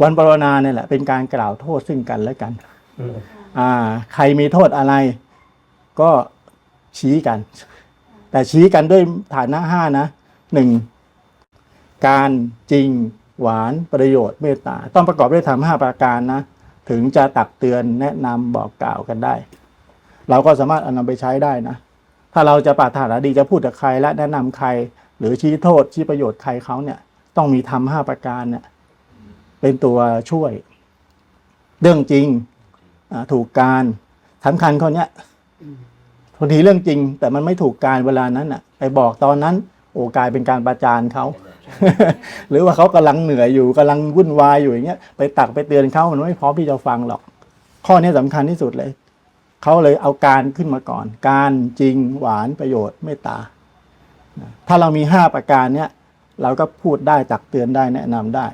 วันปรณาเนี่ยแหละเป็นการกล่าวโทษซึ่งกันและกันอืมอ่า ใครมีโทษอะไร ก็ชี้กัน แต่ชี้กันด้วยฐานะห้านะหนึ่งการจริงหวานประโยชน์เมตตา ต้องประกอบด้วยธรรมห้าประการนะ ถึงจะตักเตือนแนะนำบอกกล่าวกันได้ เราก็สามารถเอานำไปใช้ได้นะ ถ้าเราจะปรารถนาดีจะพูดกับใครและแนะนำใคร หรือชี้โทษชี้ประโยชน์ใครเขาเนี่ย ต้องมีธรรมห้าประการเนี่ย เป็นตัวช่วย เรื่องจริงถูกการสำคัญคนเนี้ยบางทีเรื่องจริง แต่มันไม่ถูกการเวลานั้นอะ ไปบอกตอนนั้น โอ้กลายเป็นการประจานเขาหรือว่าเขากำลังเหนื่อยอยู่กำลังวุ่นวายอยู่อย่างเงี้ยไปตักไปเตือนเขามันไม่พร้อมที่จะฟังหรอก ข้อนี้สำคัญที่สุดเลยเขาเลยเอาการขึ้นมาก่อน การจริงหวานประโยชน์เมตตาถ้าเรามีห้าประการเนี้ยเราก็พูดได้ตักเตือนได้แนะนำได้